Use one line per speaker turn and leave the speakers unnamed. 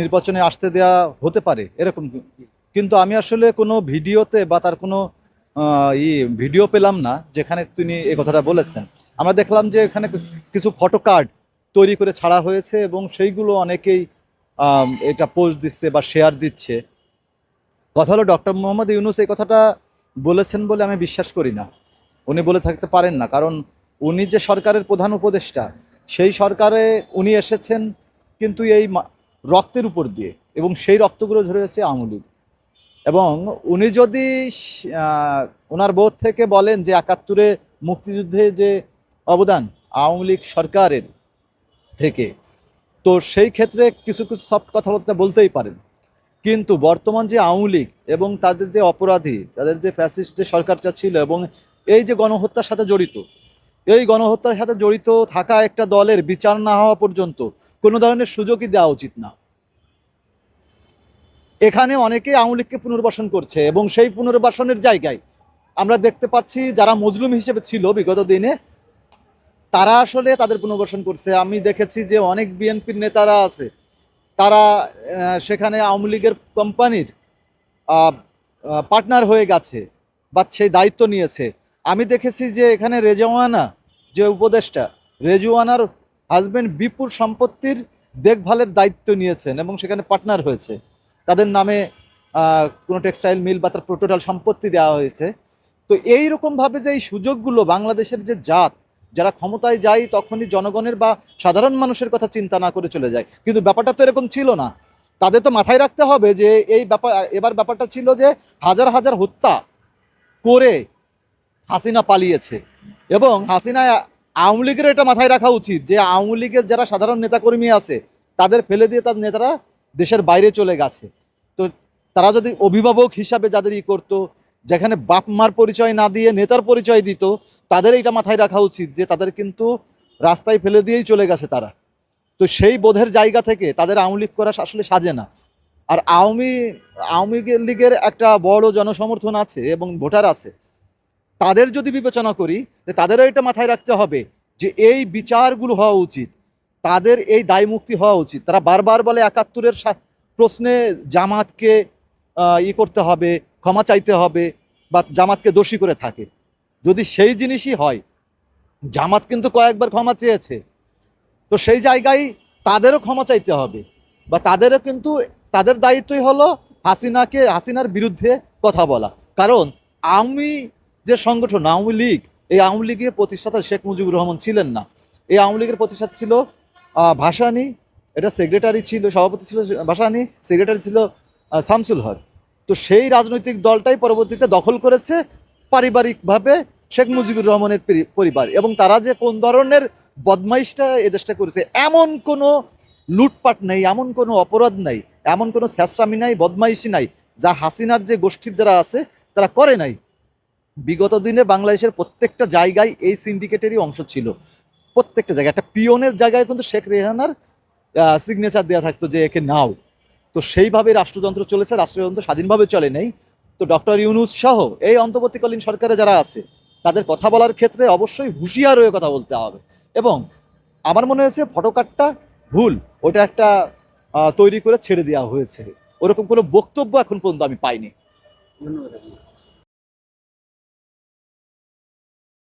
নির্বাচনে আসতে দেয়া হতে পারে, এরকম। কিন্তু আমি আসলে কোনো ভিডিওতে বা তার কোনো ই ভিডিও পেলাম না, যেখানে তিনি এই কথাটা বলেছেন। আমরা দেখলাম যে এখানে কিছু ফটো কার্ড তৈরি করে ছাড়া হয়েছে এবং সেইগুলো অনেকেই এটা পোস্ট দিচ্ছে বা শেয়ার দিচ্ছে। কথা হলো ডক্টর মোহাম্মদ ইউনুস এই কথাটা বলেছেন বলে আমি বিশ্বাস করি না। উনি বলে থাকতে পারেন না, কারণ উনি যে সরকারের প্রধান উপদেষ্টা, সেই সরকারে উনি এসেছেন, কিন্তু এই রক্তের উপর দিয়ে এবং সেই রক্তগুলো ঝরেছে আওয়ামী লীগ এবং উনি যদি ওনার বোধ থেকে বলেন যে একাত্তরে মুক্তিযুদ্ধে যে অবদান আওয়ামী লীগ সরকারের থেকে, তো সেই ক্ষেত্রে কিছু কিছু সফট কথাবার্তা বলতেই পারেন। কিন্তু বর্তমান যে আওয়ামী লীগ এবং তাদের যে অপরাধী, তাদের যে ফ্যাসিস্ট যে সরকারটা ছিল এবং এই যে গণহত্যার সাথে জড়িত এই গণহত্যার সাথে জড়িত থাকা একটা দলের বিচার না হওয়া পর্যন্ত কোনো ধরনের সুযোগই দেওয়া উচিত না। এখানে অনেকে আওয়ামী পুনর্বাসন করছে এবং সেই পুনর্বাসনের জায়গায় আমরা দেখতে পাচ্ছি যারা মজলুম হিসেবে ছিল বিগত দিনে, তারা আসলে তাদের পুনর্বাসন করছে। আমি দেখেছি যে অনেক বিএনপির নেতারা আছে, তারা সেখানে আওয়ামী লীগের কোম্পানির পার্টনার হয়ে গেছে বা সেই দায়িত্ব নিয়েছে। আমি দেখেছি যে এখানে রেজওয়ানা, যে উপদেষ্টা, রেজওয়ানার হাজবেন্ড বিপুল সম্পত্তির দেখভালের দায়িত্ব নিয়েছেন এবং সেখানে পার্টনার হয়েছে। তাদের নামে কোনো টেক্সটাইল মিল বা তার টোটাল সম্পত্তি দেওয়া হয়েছে। তো এই রকমভাবে যে এই সুযোগগুলো বাংলাদেশের যে জাত, যারা ক্ষমতায় যায় তখনই জনগণের বা সাধারণ মানুষের কথা চিন্তা না করে চলে যায়। কিন্তু ব্যাপারটা তো এরকম ছিল না। তাদের তো মাথায় রাখতে হবে যে এই ব্যাপার, এবার ব্যাপারটা ছিল যে হাজার হাজার হত্যা করে হাসিনা পালিয়েছে। এবং হাসিনা আওয়ামী লীগের এটা মাথায় রাখা উচিত যে আওয়ামী লীগের যারা সাধারণ নেতাকর্মী আছে, তাদের ফেলে দিয়ে তার নেতারা দেশের বাইরে চলে গেছে। তো তারা যদি অভিভাবক হিসাবে যাদের ই করতো, যেখানে বাপ মার পরিচয় না দিয়ে নেতার পরিচয় দিত, তাদের এটা মাথায় রাখা উচিত যে তাদের কিন্তু রাস্তায় ফেলে দিয়েই চলে গেছে তারা। তো সেই বোধের জায়গা থেকে তাদের আওয়ামী লীগ করা আসলে সাজে না। আর আওয়ামী আওয়ামী লীগের একটা বড় জনসমর্থন আছে এবং ভোটার আছে। তাদের যদি বিবেচনা করি, যে তাদেরও এটা মাথায় রাখতে হবে যে এই বিচারগুলো হওয়া উচিত। তাদের এই দায় মুক্তি হওয়া উচিত। তারা বারবার বলে একাত্তরের প্রশ্নে জামাতকে ই করতে হবে, ক্ষমা চাইতে হবে বা জামাতকে দোষী করে থাকে। যদি সেই জিনিসই হয়, জামাত কিন্তু কয়েকবার ক্ষমা চেয়েছে। তো সেই জায়গায় তাদেরও ক্ষমা চাইতে হবে বা তাদেরও কিন্তু তাদের দায়িত্বই হলো হাসিনাকে, হাসিনার বিরুদ্ধে কথা বলা। কারণ আওয়ামী যে সংগঠন আওয়ামী লীগ, এই আওয়ামী লীগের প্রতিষ্ঠাতা শেখ মুজিবুর রহমান ছিলেন না। এই আওয়ামী লীগের প্রতিষ্ঠাতা ছিল ভাসানী, এটা সেক্রেটারি ছিল, সভাপতি ছিল ভাসানী সেক্রেটারি ছিল শামসুল হক। তো সেই রাজনৈতিক দলটাই পরবর্তীতে দখল করেছে পারিবারিকভাবে শেখ মুজিবুর রহমানের পরি- পরিবার এবং তারা যে কোন ধরনের বদমাইশটা এ দেশটা করেছে, এমন কোনো লুটপাট নেই, এমন কোনো অপরাধ নাই, এমন কোনো স্যাসরামি নাই, বদমাইশি নাই, যা হাসিনার যে গোষ্ঠীর যারা আছে, তারা করে নাই। বিগত দিনে বাংলাদেশের প্রত্যেকটা জায়গায় এই সিন্ডিকেটেরই অংশ ছিল। প্রত্যেকটা জায়গায়। একটা পিয়নের জায়গায় কিন্তু শেখ রেহানার সিগনেচার দেওয়া থাকতো যে একে নাও। তো সেইভাবে রাষ্ট্রযন্ত্র চলেছে, রাষ্ট্রযন্ত্র স্বাধীনভাবে চলে নেই। তো ডক্টর ইউনুস সহ এই অন্তর্বর্তীকালীন সরকারে যারা আছে, তাদের কথা বলার ক্ষেত্রে অবশ্যই হুঁশিয়ার হয়ে কথা বলতে হবে। এবং আমার মনে হয়েছে ফটোকার্ডটা ভুল। ওটা একটা তৈরি করে ছেড়ে দেওয়া হয়েছে। ওরকম কোনো বক্তব্য এখন পর্যন্ত আমি পাইনি।
ধন্যবাদ।